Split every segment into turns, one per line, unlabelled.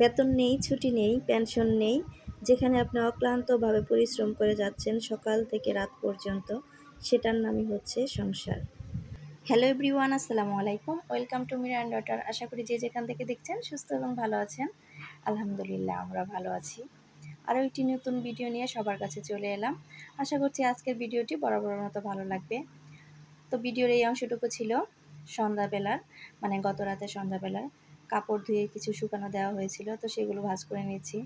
বেতন নেই, ছুটি নেই, পেনশন নেই, যেখানে আপনি অক্লান্তভাবে পরিশ্রম করে যাচ্ছেন সকাল থেকে রাত পর্যন্ত, সেটার নামই হচ্ছে সংসার। হ্যালো এভরিওয়ান, আসসালামু আলাইকুম। Welcome to Mir and daughter. আশা করি যে যেখান থেকে দেখছেন সুস্থ এবং ভালো আছেন। আলহামদুলিল্লাহ, আমরা ভালো আছি। আরও একটি নতুন ভিডিও নিয়ে সবার কাছে চলে এলাম। আশা করছি আজকের ভিডিওটি বরাবর মতো ভালো লাগবে। তো ভিডিওর এই অংশটুকু ছিল সন্ধ্যাবেলার মানে গত রাতে সন্ধ্যাবেলার। কাপড় ধুয়ে কিছু শুকানো দেওয়া হয়েছিল, তো সেগুলো ভাজ করে নিচ্ছি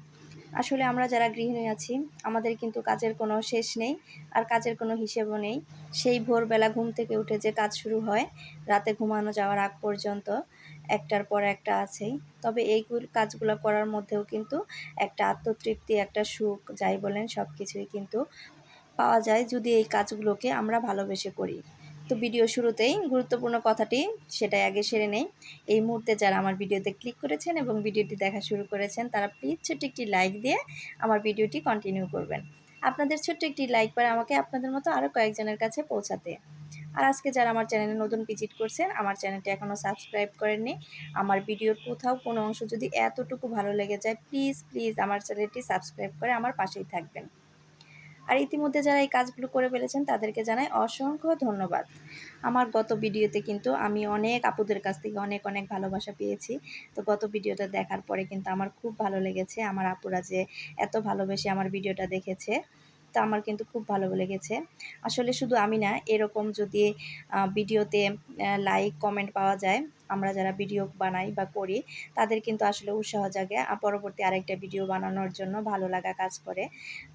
আসলে আমরা যারা গৃহিণী আছি, আমাদের কিন্তু কাজের কোনো শেষ নেই আর কাজের কোনো হিসেবও নেই। সেই ভোরবেলা ঘুম থেকে উঠে যে কাজ শুরু হয়, রাতে ঘুমানো যাওয়ার আগ পর্যন্ত একটার পর একটা আছেই। তবে এই কাজগুলো করার মধ্যেও কিন্তু একটা আত্মতৃপ্তি, একটা সুখ, যাই বলেন সব কিছুই কিন্তু পাওয়া যায় যদি এই কাজগুলোকে আমরা ভালোবেসে করি। তো ভিডিও শুরুতেই গুরুত্বপূর্ণ কথাটি সেটাই আগে সেরে নেই। এই মুহূর্তে যারা আমার ভিডিওতে ক্লিক করেছেন এবং ভিডিওটি দেখা শুরু করেছেন, তারা প্লিজ ছোট্ট একটি লাইক দিয়ে আমার ভিডিওটি কন্টিনিউ করবেন। আপনাদের ছোট্ট একটি লাইক পারে আমাকে আপনাদের মতো আরও কয়েকজনের কাছে পৌঁছাতে। আর আজকে যারা আমার চ্যানেলে নতুন ভিজিট করছেন, আমার চ্যানেলটি এখনও সাবস্ক্রাইব করেননি, আমার ভিডিওর কোথাও কোনো অংশ যদি এতটুকু ভালো লেগে যায় প্লিজ প্লিজ আমার চ্যানেলটি সাবস্ক্রাইব করে আমার পাশেই থাকবেন। আর ইতিমধ্যে যারা এই কাজগুলো করে ফেলেছেন, তাদেরকে জানাই অসংখ্য ধন্যবাদ। আমার গত ভিডিওতে কিন্তু আমি অনেক আপুদের কাছ থেকে অনেক অনেক ভালোবাসা পেয়েছি। তো গত ভিডিওটা দেখার পরে কিন্তু আমার খুব ভালো লেগেছে। আমার আপুরা যে এত ভালোবেসে আমার ভিডিওটা দেখেছে। তো আমার কিন্তু খুব ভালো লেগেছে। আসলে শুধু আমি না, এরকম যদি ভিডিওতে লাইক কমেন্ট পাওয়া যায়, আমরা যারা ভিডিও বানাই বা করি, তাদের কিন্তু আসলে উৎসাহ জাগে পরবর্তী আরেকটা ভিডিও বানানোর জন্য ভালো লাগা কাজ করে।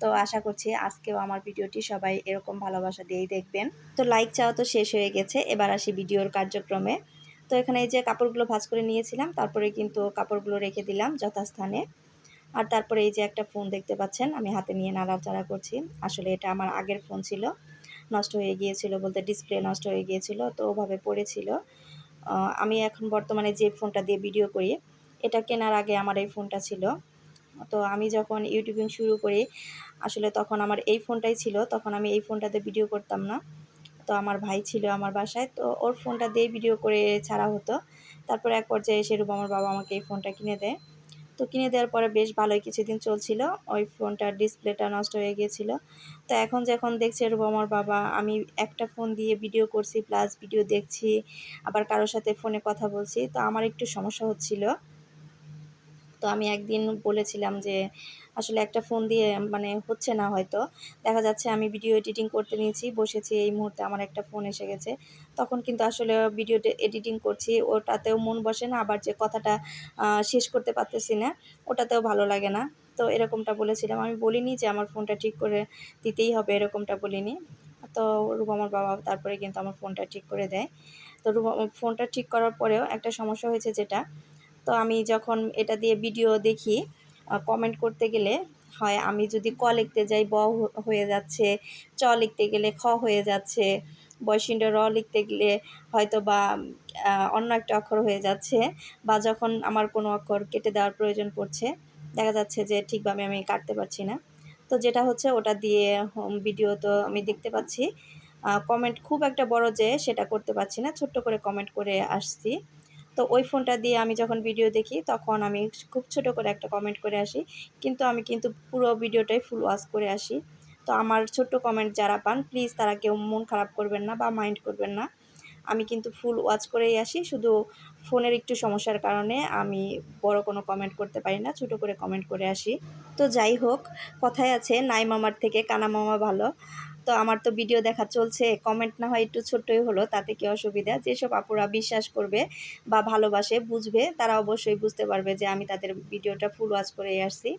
তো আশা করছি আজকেও আমার ভিডিওটি সবাই এরকম ভালোবাসা দিয়েই দেখবেন। তো লাইক চাওয়া তো শেষ হয়ে গেছে, এবার আসি ভিডিওর কার্যক্রমে। তো এখানে এই যে কাপড়গুলো ভাজ করে নিয়েছিলাম, তারপরে কিন্তু কাপড়গুলো রেখে দিলাম যথাস্থানে। আর তারপরে এই যে একটা ফোন দেখতে পাচ্ছেন, আমি হাতে নিয়ে নাড়াচাড়া করছি। আসলে এটা আমার আগের ফোন ছিল। নষ্ট হয়ে গিয়েছিল বলতে ডিসপ্লে নষ্ট হয়ে গিয়েছিল, তো ওভাবে পড়েছিল। আমি এখন বর্তমানে যে ফোনটা দিয়ে ভিডিও করি, এটা কেনার আগে আমার এই ফোনটা ছিল। তো আমি যখন ইউটিউবিং শুরু করি, আসলে তখন আমার এই ফোনটাই ছিল, তখন আমি এই ফোনটাতে ভিডিও করতাম না। তো আমার ভাই ছিল আমার বাসায়, তো ওর ফোনটা দিয়ে ভিডিও করে ছাড়া হতো। তারপর এক পর্যায়ে সেরূপ আমার বাবা আমাকে এই ফোনটা কিনে দেয়। তো কিনে দেওয়ার পরে বেশ ভালোই কিছুদিন চলছিল। ওই ফোনটার ডিসপ্লেটা নষ্ট হয়ে গিয়েছিল। তো এখন যখন দেখছি এরকম আমার বাবা, আমি একটা ফোন দিয়ে ভিডিও করছি প্লাস ভিডিও দেখছি, আবার কারোর সাথে ফোনে কথা বলছি, তো আমার একটু সমস্যা হচ্ছিল। তো আমি একদিন বলেছিলাম যে আসলে একটা ফোন দিয়ে মানে হচ্ছে না হয়তো। দেখা যাচ্ছে আমি ভিডিও এডিটিং করতে নিয়েছি, বসেছি, এই মুহূর্তে আমার একটা ফোন এসে গেছে। তখন কিন্তু আসলে ভিডিও এডিটিং করছি, ওটাতেও মন বসে না, আবার যে কথাটা শেষ করতে পারতেছি না, ওটাতেও ভালো লাগে না। তো এরকমটা বলেছিলাম। আমি বলিনি যে আমার ফোনটা ঠিক করে দিতেই হবে, এরকমটা বলিনি। তো আমার বাবা তারপরে কিন্তু আমার ফোনটা ঠিক করে দেয়। তো ফোনটা ঠিক করার পরেও একটা সমস্যা হয়েছে যেটা। তো আমি যখন এটা দিয়ে ভিডিও দেখি কমেন্ট করতে গেলে হয়, আমি যদি ক লিখতে যাই, ব হয়ে যাচ্ছে, চ লিখতে গেলে খ হয়ে যাচ্ছে বয়সিন্ড র লিখতে গেলে হয়তো বা অন্য একটা অক্ষর হয়ে যাচ্ছে, বা যখন আমার কোনো অক্ষর কেটে দেওয়ার প্রয়োজন পড়ছে, দেখা যাচ্ছে যে ঠিকভাবে আমি কাটতে পারছি না। তো যেটা হচ্ছে, ওটা দিয়ে হোম ভিডিও তো আমি দেখতে পাচ্ছি। কমেন্ট খুব একটা বড় যে সেটা করতে পারছি না, ছোট্ট করে কমেন্ট করে আসছি। তো ওই ফোনটা দিয়ে আমি যখন ভিডিও দেখি, তখন আমি খুব ছোট করে একটা কমেন্ট করে আসি। কিন্তু আমি কিন্তু পুরো ভিডিওটাই ফুল ওয়াশ করে আসি। তো আমার ছোট্ট কমেন্ট যারা পান প্লিজ তারা কেউ মন খারাপ করবেন না বা মাইন্ড করবেন না। আমি কিন্তু ফুল ওয়াচ করেই আসি। শুধু ফোনের একটু সমস্যার কারণে আমি বড় কোনো কমেন্ট করতে পারি না, ছোট করে কমেন্ট করে আসি। তো যাই হোক, কথায় আছে, নাই মামার থেকে কানা মামা ভালো। তো আমার তো ভিডিও দেখা চলছে কমেন্ট না হয় একটু ছোট্টই হলো, তাতে কি অসুবিধা? যেসব আপুরা বিশ্বাস করবে বা ভালোবাসে, বুঝবে, তারা অবশ্যই বুঝতে পারবে যে আমি তাদের ভিডিওটা ফুল ওয়াচ করে আসছি।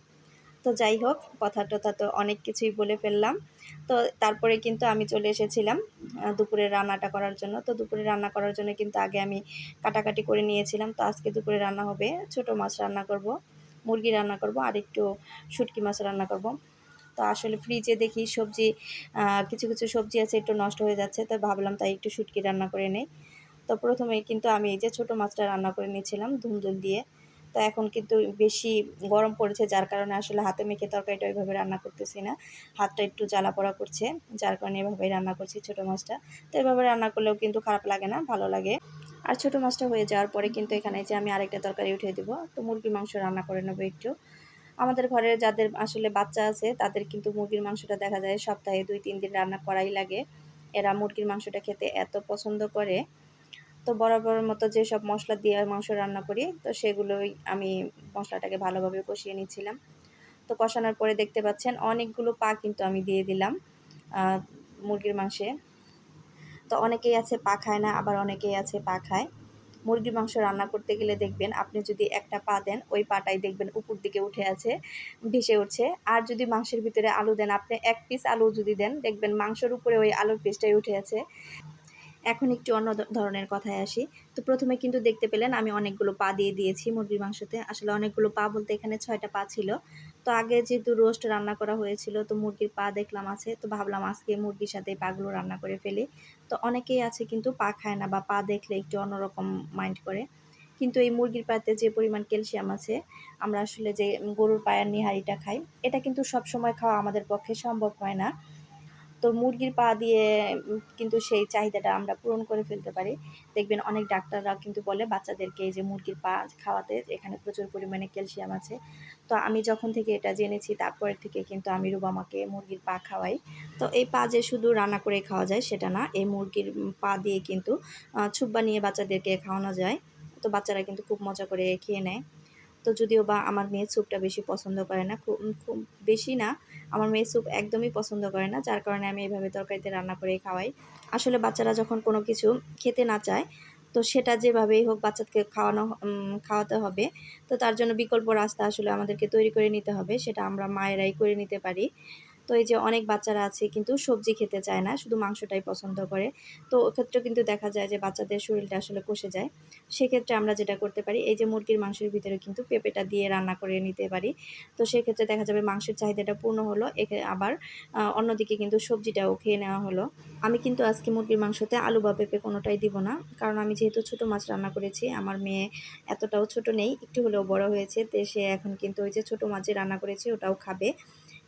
তো যাই হোক কথা টথা তো অনেক কিছুই বলে ফেললাম। তো তারপরে কিন্তু আমি চলে এসেছিলাম দুপুরে রান্নাটা করার জন্য। তো দুপুরে রান্না করার জন্য কিন্তু আগে আমি কাটাকাটি করে নিয়েছিলাম। তো আজকে দুপুরে রান্না হবে ছোট মাছ রান্না করব, মুরগি রান্না করব, আর একটু শুটকি মাছ রান্না করব। তো আসলে ফ্রিজে দেখি সবজি কিছু কিছু সবজি আছে একটু নষ্ট হয়ে যাচ্ছে, তো ভাবলাম তাই একটু শুটকি রান্না করে নেই। তো প্রথমে কিন্তু আমি এই যে ছোটো মাছটা রান্না করে নিয়েছিলাম ধুমধুল দিয়ে। তো এখন কিন্তু বেশি গরম পড়েছে, যার কারণে আসলে হাতে মেখে তরকারিটা ওইভাবে রান্না করতেছি না। হাতটা একটু জ্বালা পড়া করছে, যার কারণে এভাবেই রান্না করছি ছোটো মাছটা। তো এভাবে রান্না করলেও কিন্তু খারাপ লাগে না, ভালো লাগে। আর ছোটো মাছটা হয়ে যাওয়ার পরে কিন্তু এখানে যে আমি আরেকটা তরকারি উঠিয়ে দেবো, তো মুরগির মাংস রান্না করে নেব একটু। আমাদের ঘরে যাদের আসলে বাচ্চা আছে, তাদের কিন্তু মুরগির মাংসটা দেখা যায় সপ্তাহে দুই, তিন দিন রান্না করাই লাগে। এরা মুরগির মাংসটা খেতে এত পছন্দ করে। তো বরাবর মতো যেসব মশলা দিয়ে মাংস রান্না করি, তো সেগুলোই আমি মশলাটাকে ভালোভাবে কষিয়ে নিচ্ছিলাম। তো কষানোর পরে দেখতে পাচ্ছেন অনেকগুলো পা কিন্তু আমি দিয়ে দিলাম মুরগির মাংসে। তো অনেকেই আছে পা খায় না, আবার অনেকেই আছে পা খায়। মুরগির মাংস রান্না করতে গেলে দেখবেন আপনি যদি একটা পা দেন, ওই পাটাই দেখবেন উপর দিকে উঠে আছে, ভেসে উঠছে। আর যদি মাংসের ভিতরে আলু দেন, আপনি এক পিস আলু যদি দেন, দেখবেন মাংসের উপরে ওই আলুর পিসটাই উঠে আছে। এখন একটু অন্য ধরনের কথায় আসি। তো প্রথমে কিন্তু দেখতে পেলেন আমি অনেকগুলো পা দিয়ে দিয়েছি মুরগির মাংসতে। আসলে অনেকগুলো পা বলতে এখানে ছয়টা পা ছিল। তো আগে যেহেতু রোস্ট রান্না করা হয়েছিল, তো মুরগির পা দেখলাম আছে। তো ভাবলাম আজকে মুরগির সাথে পাগুলো রান্না করে ফেলি। তো অনেকেই আছে কিন্তু পা খায় না বা পা দেখলে একটু অন্যরকম মাইন্ড করে। কিন্তু এই মুরগির পাতে যে পরিমাণ ক্যালসিয়াম আছে, আমরা আসলে যে গরুর পায়ের নিহারিটা খাই, এটা কিন্তু সব সময় খাওয়া আমাদের পক্ষে সম্ভব হয় না। তো মুরগির পা দিয়ে কিন্তু সেই চাহিদাটা আমরা পূরণ করে ফেলতে পারি। দেখবেন অনেক ডাক্তাররা কিন্তু বলে বাচ্চাদেরকে এই যে মুরগির পা খাওয়াতে এখানে প্রচুর পরিমাণে ক্যালসিয়াম আছে। তো আমি যখন থেকে এটা জেনেছি তারপরের থেকে কিন্তু আমি রুবামাকে মুরগির পা খাওয়াই। তো এই পা যে শুধু রান্না করে খাওয়া যায়, সেটা না, এই মুরগির পা দিয়ে কিন্তু ছুপ বানিয়ে বাচ্চাদেরকে খাওয়ানো যায়। তো বাচ্চারা কিন্তু খুব মজা করে খেয়ে নেয়। তো যদিও বা আমার মেয়ে স্যুপটা বেশি পছন্দ করে না, খুব খুব বেশি না, আমার মেয়ে স্যুপ একদমই পছন্দ করে না, যার কারণে আমি এইভাবে তরকারিতে রান্না করে খাওয়াই। আসলে বাচ্চারা যখন কোনো কিছু খেতে না চায়, তো সেটা যেভাবেই হোক বাচ্চাকে খাওয়ানো খাওয়াতে হবে, তো তার জন্য বিকল্প রাস্তা আসলে আমাদেরকে তৈরি করে নিতে হবে, সেটা আমরা মায়েরাই করে নিতে পারি। তো এই যে অনেক বাচ্চারা আছে কিন্তু সবজি খেতে চায় না, শুধু মাংসটাই পছন্দ করে। তো ওক্ষেত্রে কিন্তু দেখা যায় যে বাচ্চাদের শরীরটা আসলে কষে যায়। সেক্ষেত্রে আমরা যেটা করতে পারি, এই যে মুরগির মাংসের ভিতরে কিন্তু পেঁপেটা দিয়ে রান্না করে নিতে পারি। তো সেক্ষেত্রে দেখা যাবে মাংসের চাহিদাটা পূর্ণ হলো, একে আবার অন্যদিকে কিন্তু সবজিটাও খেয়ে নেওয়া হলো। আমি কিন্তু আজকে মুরগির মাংসতে আলু বা পেঁপে কোনোটাই দিব না, কারণ আমি যেহেতু ছোটো মাছ রান্না করেছি, আমার মেয়ে এতটাও ছোট নেই, একটু হলেও বড় হয়েছে, তো সে এখন কিন্তু ওই যে ছোটো মাছে রান্না করেছি, ওটাও খাবে।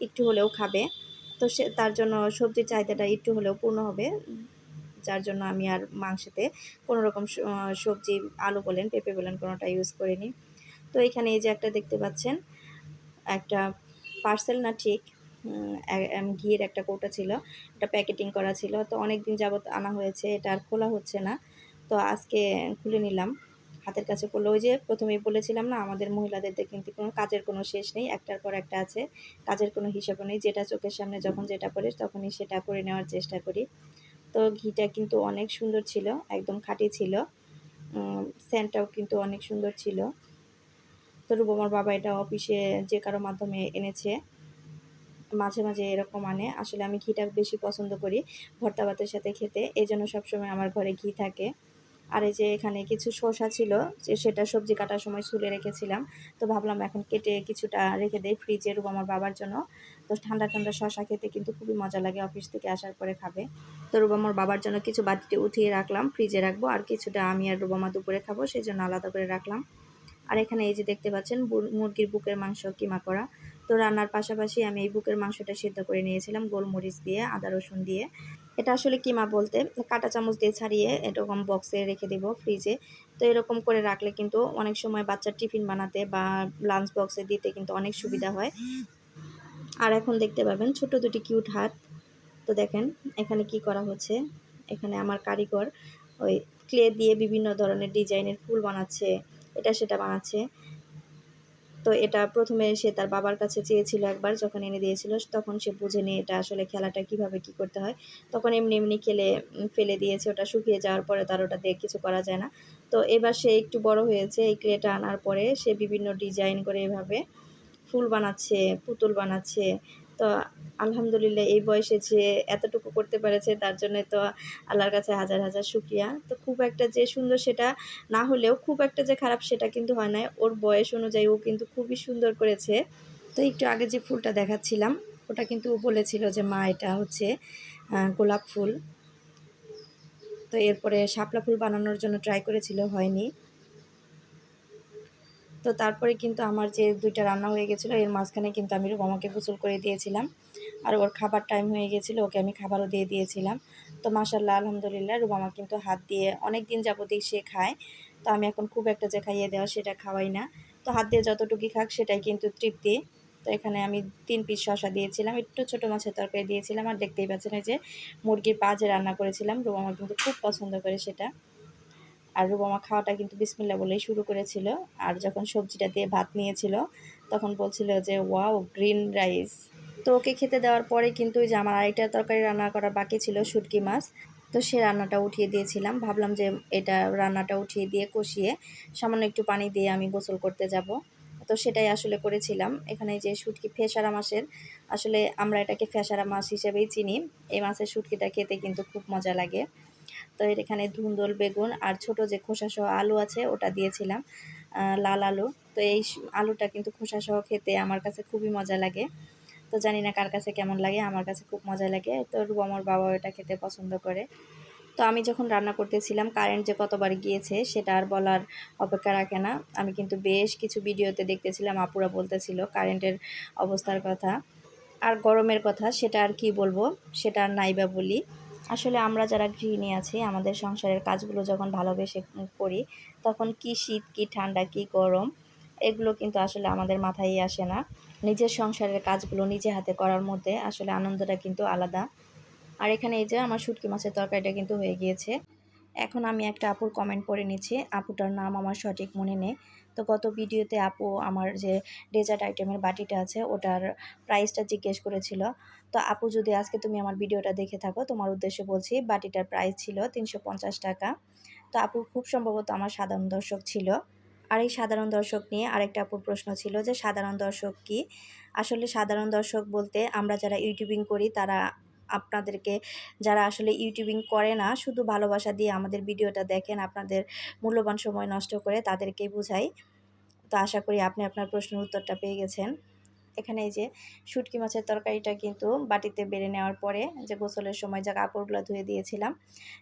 একটু হলেও খাবে। তো সে, তার জন্য সবজির চাহিদাটা একটু হলেও পূর্ণ হবে। যার জন্য আমি আর মাংসতে কোনো রকম সবজি, আলু বলেন, পেঁপে বলেন কোনোটা ইউজ করিনি। তো এখানে এই যে একটা দেখতে পাচ্ছেন, একটা পার্সেল না ঠিক ঘিয়ের একটা কৌটা ছিল, এটা প্যাকেটিং করা ছিল। তো অনেক দিন যাবত আনা হয়েছে, এটা আর খোলা হচ্ছে না। তো আজকে খুলে নিলাম। হাতের কাছে পড়ল। ওই যে প্রথমেই বলেছিলাম না, আমাদের মহিলাদের কিন্তু কোনো কাজের কোনো শেষ নেই, একটার পর একটা আছে। কাজের কোনো হিসাবও নেই, যেটা চোখের সামনে যখন যেটা পড়ে তখনই সেটা করে নেওয়ার চেষ্টা করি। তো ঘিটা কিন্তু অনেক সুন্দর ছিল, একদম খাঁটি ছিল। স্যান্ডটাও কিন্তু অনেক সুন্দর ছিল। তো রূপমার বাবা এটা অফিসে যে কারও মাধ্যমে এনেছে, মাঝে মাঝে এরকম আনে। আসলে আমি ঘিটা বেশি পছন্দ করি ভর্তা ভাতের সাথে খেতে এই জন্য সবসময় আমার ঘরে ঘি থাকে। আর এই যে এখানে কিছু শসা ছিল, যে সেটা সবজি কাটার সময় ছুলে রেখেছিলাম। তো ভাবলাম এখন কেটে কিছুটা রেখে দেয় ফ্রিজে রুব আমার বাবার জন্য। তো ঠান্ডা ঠান্ডা শসা খেতে কিন্তু খুবই মজা লাগে অফিস থেকে আসার পরে খাবে। তো রুবামার বাবার জন্য কিছু বাটিতে উঠিয়ে রাখলাম ফ্রিজে রাখব। আর কিছুটা আমি আর রুবামা দুপুরে খাব সেই জন্য আলাদা করে রাখলাম। আর এখানে এই যে দেখতে পাচ্ছেন মুরগির বুকের মাংস, কিমা করা। তো রান্নার পাশাপাশি আমি এই বুকের মাংসটা সিদ্ধ করে নিয়েছিলাম, গোলমরিচ দিয়ে, আদা রসুন দিয়ে। এটা আসলে কিমা বলতে? কাটা চামচ দিয়ে ছাড়িয়ে এরকম বক্সে রেখে দেবো ফ্রিজে তো এরকম করে রাখলে কিন্তু অনেক সময় বাচ্চার টিফিন বানাতে বা লাঞ্চ বক্সে দিতে কিন্তু অনেক সুবিধা হয়। আর এখন দেখতে পাবেন ছোট দুটি কিউট হাত। তো দেখেন এখানে কি করা হচ্ছে? এখানে আমার কারিগর ওই ক্লে দিয়ে বিভিন্ন ধরনের ডিজাইনের ফুল বানাচ্ছে। এটা সেটা বানাচ্ছে। তো এটা প্রথমে সে তার বাবার কাছে চেয়েছিল একবার, যখন এনে দিয়েছিল, তখন সে বুঝেনি এটা আসলে খেলাটা কীভাবে কি করতে হয়। তখন এমনি এমনি খেলে ফেলে দিয়েছে, ওটা শুকিয়ে যাওয়ার পরে তার ওটা দিয়ে কিছু করা যায় না। তো এবার সে একটু বড় হয়েছে, এই ক্লেটা আনার পরে সে বিভিন্ন ডিজাইন করে এভাবে ফুল বানাচ্ছে, পুতুল বানাচ্ছে তো আলহামদুলিল্লাহ এই বয়সে যে এতটুকু করতে পেরেছে, তার জন্য তো আল্লাহর কাছে হাজার হাজার শুক্রিয়া। তো খুব একটা যে সুন্দর সেটা না হলেও খুব একটা যে খারাপ সেটা কিন্তু হয় না ওর বয়স অনুযায়ী ও কিন্তু খুবই সুন্দর করেছে। তো একটু আগে যে ফুলটা দেখাচ্ছিলাম, ওটা কিন্তু বলেছিল যে, মা, এটা হচ্ছে গোলাপ ফুল। তো এরপরে শাপলা ফুল বানানোর জন্য ট্রাই করেছিল, হয়নি। তো তারপরে কিন্তু আমার যে দুইটা রান্না হয়ে গেছিল, এর মাঝখানে কিন্তু আমি রুমামাকে গোসল করে দিয়েছিলাম। আর ওর খাবার টাইম হয়ে গেছিল, ওকে আমি খাবারও দিয়ে দিয়েছিলাম। তো মাসাল্লাহ আলহামদুলিল্লাহ রুবামা কিন্তু হাত দিয়ে অনেক দিন যাবতীয় সে খায়। তো আমি এখন খুব একটা যে খাইয়ে দেওয়া সেটা খাওয়াই না। তো হাত দিয়ে যতটুকু খাক সেটাই কিন্তু তৃপ্তি। তো এখানে আমি তিন পিস শশা দিয়েছিলাম, একটু ছোটো মাছের তরকারি দিয়েছিলাম। আর দেখতেই পাচ্ছেন যে মুরগির পা যে রান্না করেছিলাম রুবামা কিন্তু খুব পছন্দ করে সেটা। আর রুবামা খাওয়াটা কিন্তু বিসমিল্লা বলেই শুরু করেছিল। আর যখন সবজিটা দিয়ে ভাত নিয়েছিল, তখন বলছিল যে, ওয়াও, গ্রিন রাইস। তো ওকে খেতে দেওয়ার পরে কিন্তু যে আমার আরেকটা তরকারি রান্না করা বাকি ছিল, শুটকি মাছ। তো সে রান্নাটা উঠিয়ে দিয়েছিলাম। ভাবলাম যে এটা রান্নাটা উঠিয়ে দিয়ে কষিয়ে সামান্য একটু পানি দিয়ে আমি গোসল করতে যাব। তো সেটাই আসলে করেছিলাম। এখানে যে শুটকি ফেসারা মাছের, আসলে আমরা এটাকে ফেসারা মাছ হিসেবেই চিনি। এই মাছের শুটকিটা খেতে কিন্তু খুব মজা লাগে। তো এর এখানে ধুন্দল, বেগুন আর ছোট যে খোসাসহ আলু আছে, ওটা দিয়েছিলাম লাল আলু। তো এই আলুটা কিন্তু খোসাসহ খেতে আমার কাছে খুবই মজা লাগে। তো জানি না কার কাছে কেমন লাগে, আমার কাছে খুব মজা লাগে। তো আমার বাবা এটা খেতে পছন্দ করে। তো আমি যখন রান্না করতেছিলাম কারেন্ট যে কতবার গিয়েছে সেটা আর বলার অপেক্ষা রাখে না। আমি কিন্তু বেশ কিছু ভিডিওতে দেখতেছিলাম, আপুরা বলতেছিল কারেন্টের অবস্থার কথা। আর গরমের কথা, সেটা আর কি বলব, সেটা আর নাইবা বলি। আসলে আমরা যারা গৃহিণী আছি, আমাদের সংসারের কাজগুলো যখন ভালোবেসে করি, তখন কি শীত, কি ঠান্ডা, কি গরম, এগুলো কিন্তু আসলে আমাদের মাথায় আসে না। নিজের সংসারের কাজগুলো নিজে হাতে করার মধ্যে আসলে আনন্দটা কিন্তু আলাদা। আর এখানে এই যে আমার শুটকি মাছের তরকারিটা কিন্তু হয়ে গিয়েছে। এখন আমি একটা আপুর কমেন্ট পড়ে নিচ্ছি। আপুটার নাম আমার সঠিক মনে নেই। তো গত ভিডিওতে আপু আমার যে ডেজার্ট আইটেমের বাটিটা আছে, ওটার প্রাইসটা জিজ্ঞেস করেছিল। তো আপু যদি আজকে তুমি আমার ভিডিওটা দেখে থাকো, তোমার উদ্দেশ্যে বলছি, বাটিটার প্রাইস ছিল তিনশো পঞ্চাশ টাকা। তো আপু খুব সম্ভবত আমার সাধারণ দর্শক ছিল। আর এই সাধারণ দর্শক নিয়ে আরেকটা আপুর প্রশ্ন ছিল যে, সাধারণ দর্শক কি? আসলে সাধারণ দর্শক বলতে আমরা যারা ইউটিউবিং করি, তারা আপনাদেরকে যারা আসলে ইউটিউবিং করে না, শুধু ভালোবাসা দিয়ে আমাদের ভিডিওটা দেখেন, আপনাদের মূল্যবান সময় নষ্ট করে তাদেরকেই বুঝাই। তো আশা করি আপনি আপনার প্রশ্নের উত্তরটা পেয়ে গেছেন। এখানে এই যে শুটকি মাছের তরকারিটা কিন্তু বাটিতে বেড়ে নেওয়ার পরে যে গোসলের সময় যা কাপড়গুলো ধুয়ে দিয়েছিলাম,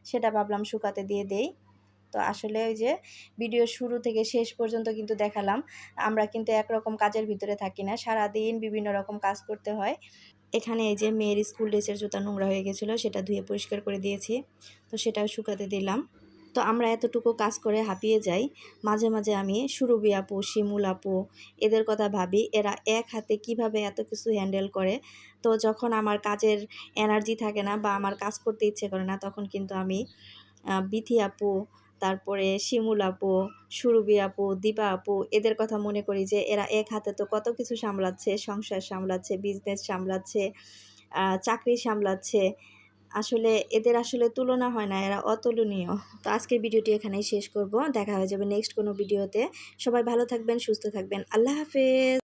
সেটা ভাবলাম শুকাতে দিয়ে দেই। তো আসলে ওই যে ভিডিও শুরু থেকে শেষ পর্যন্ত কিন্তু দেখালাম। আমরা কিন্তু একরকম কাজের ভিতরে থাকি না, সারাদিন বিভিন্ন রকম কাজ করতে হয়। এখানে এই যে মেয়ের স্কুল ড্রেসের জুতা নোংরা হয়ে গেছিল, সেটা ধুয়ে পরিষ্কার করে দিয়েছি। তো সেটাও শুকাতে দিলাম। তো আমরা এতটুকু কাজ করে হাঁপিয়ে যাই। মাঝে মাঝে আমি সুরবি আপু, শিমুল আপু এদের কথা ভাবি। এরা এক হাতে কীভাবে এত কিছু হ্যান্ডেল করে? তো যখন আমার কাজের এনার্জি থাকে না বা আমার কাজ করতে ইচ্ছে করে না, তখন কিন্তু আমি বিথি আপু তারপরে শিমুল আপু সুরবি আপু, দীপা আপু, এদের কথা মনে করি যে এরা এক হাতে তো কত কিছু সামলাচ্ছে, সংসার সামলাচ্ছে বিজনেস সামলাচ্ছে চাকরি সামলাচ্ছে। আসলে এদের আসলে তুলনা হয় না, এরা অতুলনীয়। তো আজকের ভিডিওটি এখানেই শেষ করব। দেখা হয়ে যাবে নেক্সট কোনো ভিডিওতে। সবাই ভালো থাকবেন, সুস্থ থাকবেন। আল্লাহ হাফেজ।